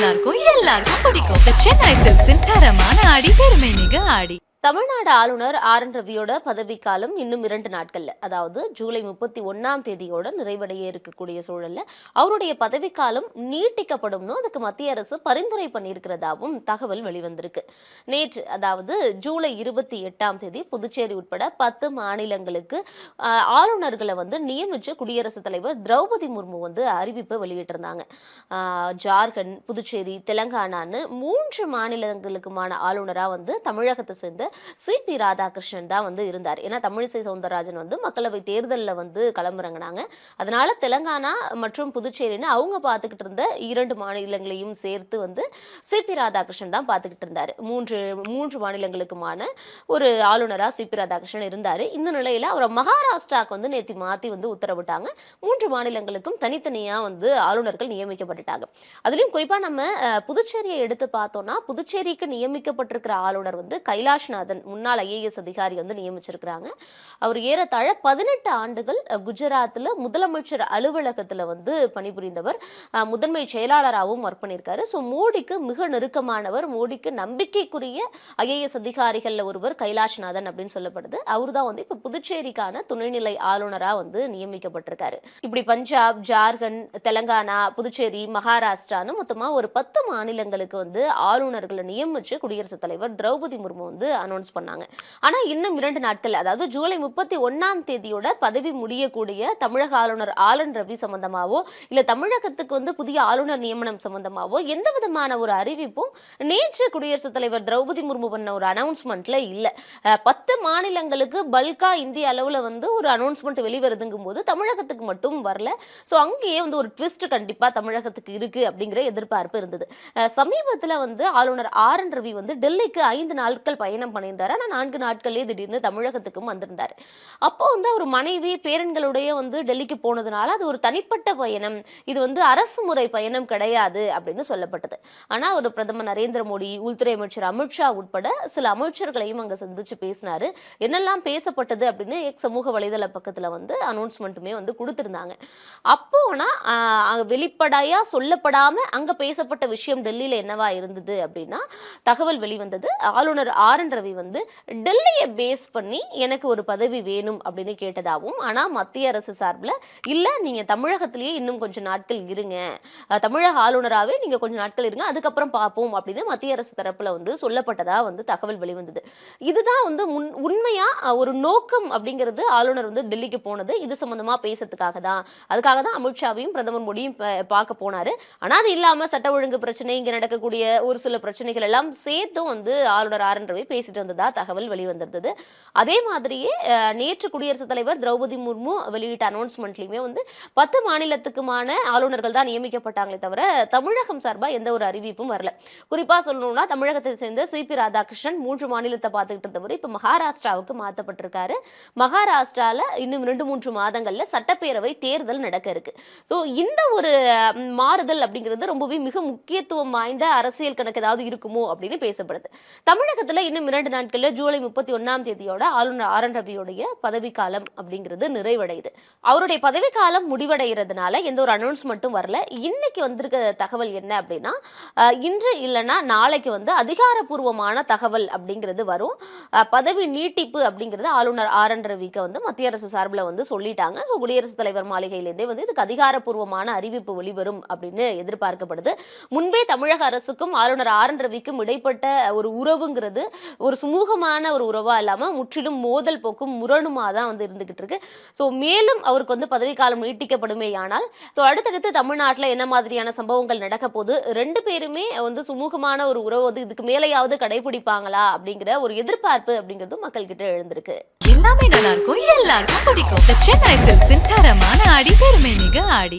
நல்லா இருக்கும் எல்லாருக்கும் பிடிக்கும். சென்னை சில்க்ஸின் தரமான ஆடி பெருமை மிக ஆடி. தமிழ்நாடு ஆளுநர் ஆர் என் ரவியோட பதவிக்காலம் இன்னும் இரண்டு நாட்கள்ல. அதாவது ஜூலை முப்பத்தி ஒன்னாம் தேதியோட நிறைவடைய இருக்கக்கூடிய சூழல்ல அவருடைய பதவிக்காலம் நீட்டிக்கப்படும்னு அதுக்கு மத்திய அரசு பரிந்துரை பண்ணியிருக்கிறதாவும் தகவல் வெளிவந்திருக்கு. நேற்று அதாவது ஜூலை இருபத்தி எட்டாம் தேதி புதுச்சேரி உட்பட பத்து மாநிலங்களுக்கு ஆளுநர்களை வந்து நியமிச்சு குடியரசுத் தலைவர் திரௌபதி முர்மு வந்து அறிவிப்பை வெளியிட்டிருந்தாங்க. ஜார்க்கண்ட் புதுச்சேரி தெலங்கானான்னு மூன்று மாநிலங்களுக்குமான ஆளுநராக வந்து தமிழகத்தை சேர்ந்த சிபி ராதாகிருஷ்ணன் தான் வந்து இருந்தார். ஏன்னா தமிழிசை சவுந்தரராஜன் வந்து மக்களவை தேர்தலில் வந்து களமிறங்கினாங்க. அதனால தெலங்கானா மற்றும் புதுச்சேரின்னு அவங்க பார்த்துக்கிட்டு இருந்த இரண்டு மாநிலங்களையும் சேர்த்து வந்து சிபி ராதாகிருஷ்ணன் தான் பார்த்துக்கிட்டு இருந்தார். மூன்று மூன்று மாநிலங்களுக்குமான ஒரு ஆளுநராக சிபி ராதாகிருஷ்ணன் இருந்தார். இந்த நிலையில் அவரை மகாராஷ்டிராவுக்கு வந்து நேற்று மாற்றி வந்து உத்தரவிட்டாங்க. மூன்று மாநிலங்களுக்கும் தனித்தனியாக வந்து ஆளுநர்கள் நியமிக்கப்பட்டுட்டாங்க. அதுலேயும் குறிப்பாக நம்ம புதுச்சேரியை எடுத்து பார்த்தோம்னா புதுச்சேரிக்கு நியமிக்கப்பட்டிருக்கிற ஆளுநர் வந்து கைலாஷ் கைலாஷ்நாதன் முன்னாள் ஐஏஎஸ் அதிகாரி வந்து நியமிச்சிருக்கிறாங்க. அவர் ஏறத்தாழ பதினெட்டு ஆண்டுகள் குஜராத்தில் முதலமைச்சர் அலுவலகத்தில் வந்து பணிபுரிந்தவர். முதன்மை செயலாளராகவும் ஒர்க் பண்ணியிருக்காரு. ஸோ மோடிக்கு மிக நெருக்கமானவர் மோடிக்கு நம்பிக்கைக்குரிய ஐஏஎஸ் அதிகாரிகளில் ஒருவர் கைலாஷ்நாதன் அப்படின்னு சொல்லப்படுது. அவர் தான் வந்து இப்போ புதுச்சேரிக்கான துணைநிலை ஆளுநராக வந்து நியமிக்கப்பட்டிருக்காரு. இப்படி பஞ்சாப் ஜார்க்கண்ட் தெலங்கானா புதுச்சேரி மகாராஷ்டிரான்னு மொத்தமாக ஒரு பத்து மாநிலங்களுக்கு வந்து ஆளுநர்களை நியமிச்சு குடியரசுத் தலைவர் திரௌபதி முர்மு வந்து அனௌன்ஸ் பண்ணாங்க. ஆனால் இன்னும் இரண்டு நாட்கள் அதாவது ஜூலை முப்பத்தி ஒன்னாம் தேதியோட பதவி முடியக்கூடிய தமிழக ஆளுநர் ஆர் ரவி சம்பந்தமாவோ இல்லை தமிழகத்துக்கு வந்து புதிய ஆளுநர் நியமனம் சம்பந்தமாவோ எந்த விதமான ஒரு அறிவிப்பும் நேற்று குடியரசுத் தலைவர் திரௌபதி முர்மு பண்ண ஒரு அனௌன்ஸ்மெண்ட்ல இல்லை. பத்து மாநிலங்களுக்கு பல்கா இந்திய அளவில் வந்து ஒரு அனௌன்ஸ்மெண்ட் வெளிவருதுங்கும் போது தமிழகத்துக்கு மட்டும் வரல. ஸோ அங்கேயே வந்து ஒரு ட்விஸ்ட் கண்டிப்பாக தமிழகத்துக்கு இருக்கு அப்படிங்கிற எதிர்பார்ப்பு இருந்தது. சமீபத்தில் வந்து ஆளுநர் ஆர் என் ரவி வந்து டெல்லிக்கு ஐந்து நாட்கள் பயணம் பண்ணியிருந்தாரு ஆனால் நான்கு நாட்களே திடீர்னு தமிழகத்துக்கும் வந்திருந்தார். அப்போ வந்து அவர் மனைவி பேரன்களுடைய வந்து டெல்லிக்கு போனதுனால அது ஒரு தனிப்பட்ட பயணம். இது வந்து அரசு முறை பயணம் கிடையாது அப்படின்னு சொல்லப்பட்டது. ஆனால் அவர் பிரதமர் நரேந்திர மோடி உள்துறை அமைச்சர் அமித்ஷா உட்பட சில அமைச்சர்களையும் அங்கே சந்திச்சு பேசினார். என்னெல்லாம் பேசப்பட்டது அப்படின்னு எக் சமூக வலைதள பக்கத்தில் வந்து அனௌன்ஸ்மெண்ட்டுமே வந்து கொடுத்துருந்தாங்க. அப்போனா வெளிப்படையாக சொல்லப்படாமல் அங்கே பேசப்பட்ட விஷயம் டெல்லியில் என்னவா இருந்தது அப்படின்னா தகவல் வெளிவந்தது. ஆளுநர் ஆர் என் ரவி வந்து டெல்லியை பேஸ் பண்ணி எனக்கு ஒரு பதவி வேணும் அப்படின்னு கேட்டதாகவும் ஆனால் மத்திய அரசு சார்பில் இல்ல நீங்க தமிழகத்திலேயே இன்னும் கொஞ்சம் நாட்கள் இருங்க. தமிழக ஆளுநராகவே நீங்கள் கொஞ்சம் நாட்கள் இருங்க. அதுக்கப்புறம் பார்ப்போம் அப்படின்னு மத்திய அரசு தரப்புல வந்து சொல்லப்பட்டதா வந்து தகவல் வெளிவந்தது. இதுதான் வந்து முன் உண்மையா ஒரு நோக்கம் அப்படிங்கிறது ஆளுநர் வந்து டெல்லிக்கு போனது. இது சம்மந்தமாக பேசுறதுக்காக தான். அதுக்காக தான் அமித்ஷாவையும் பிரதமர் மோடியும் பார்க்க போனாரு. ஆனா அது இல்லாம சட்ட ஒழுங்கு பிரச்சனை இங்க நடக்கக்கூடிய ஒரு சில பிரச்சனைகள் எல்லாம் சேர்த்தும் வந்து ஆளுநர் ஆர் ரவி பேசிட்டு வந்ததா தகவல் வெளிவந்திருந்தது. அதே மாதிரியே நேற்று குடியரசுத் தலைவர் திரௌபதி முர்மு வெளியிட்ட அனௌன்ஸ்மெண்ட்லயுமே வந்து பத்து மாநிலத்துக்குமான ஆளுநர்கள் தான் நியமிக்கப்பட்டாங்களே தவிர தமிழகம் சார்பாக எந்த ஒரு அறிவிப்பும் வரல. குறிப்பா சொல்லணும்னா தமிழகத்தை சேர்ந்த சி. பி. ராதாகிருஷ்ணன் மூன்று மாநிலத்தை பார்த்துக்கிட்டு இருந்தவர் இப்போ மகாராஷ்டிராவுக்கு மாற்றப்பட்டிருக்காரு மகாராஷ்டிராவில் இன்னும் ரெண்டு மூன்று மாதங்களில் சட்டப்பேரவை தேர்தல் நடக்க இருக்கு. ஸோ இந்த ஒரு மாறுதல் அப்படிங்கிறது ரொம்பவே மிக முக்கியத்துவம் வாய்ந்த அரசியல் கணக்கு ஏதாவது இருக்குமோ அப்படின்னு பேசப்படுது. தமிழகத்தில் இன்னும் இரண்டு இரண்டு நாட்கள்ல ஜூலை முப்பத்தி ஒன்னாம் தேதியோட ஆளுநர் ஆர் என் ரவியுடைய பதவிக்காலம் அப்படிங்கிறது நிறைவடையுது. அவருடைய பதவிக்காலம் முடிவடைகிறதுனால எந்த ஒரு அனௌன்ஸ்மெண்ட்டும் வரல. இன்னைக்கு வந்திருக்க தகவல் என்ன அப்படின்னா இன்று இல்லைன்னா நாளைக்கு வந்து அதிகாரப்பூர்வமான தகவல் அப்படிங்கிறது வரும். பதவி நீட்டிப்பு அப்படிங்கிறது ஆளுநர் ஆர் என் ரவிக்கு வந்து மத்திய அரசு சார்பில் வந்து சொல்லிட்டாங்க. ஸோ குடியரசுத் தலைவர் மாளிகையிலேருந்தே வந்து இதுக்கு அதிகாரப்பூர்வமான அறிவிப்பு வெளிவரும் அப்படின்னு எதிர்பார்க்கப்படுது. முன்பே தமிழக அரசுக்கும் ஆளுநர் ஆர் என் ரவிக்கும் இடைப்பட்ட ஒரு உறவுங்கிறது ஒரு சுமூகமான ஒரு உறவா இல்லாமல் முற்றிலும் மோதல் போக்கும் முரணுமா தான் வந்து இருந்துகிட்டு இருக்கு. ஸோ மேலும் அவருக்கு வந்து பதவிக்காலம் நீட்டிக்கப்படுமே ஆனால் ஸோ அடுத்தடுத்து தமிழ்நாட்டில் என்ன மாதிரியான சம்பவங்கள் நடக்க போது ரெண்டு பேருமே வந்து சுமூகமான ஒரு உறவு வந்து இதுக்கு மேலேயாவது கடைபிடிப்பாங்களா அப்படிங்கிற ஒரு எதிர்பார்ப்பு அப்படிங்கிறதும் மக்கள் கிட்ட எழுந்திருக்கு. எல்லாமே நல்லா இருக்கும். எல்லாருக்கும் பிடிக்கும். சென்னை சில்க்ஸின் தரமான ஆடி பெருமை மிக ஆடி.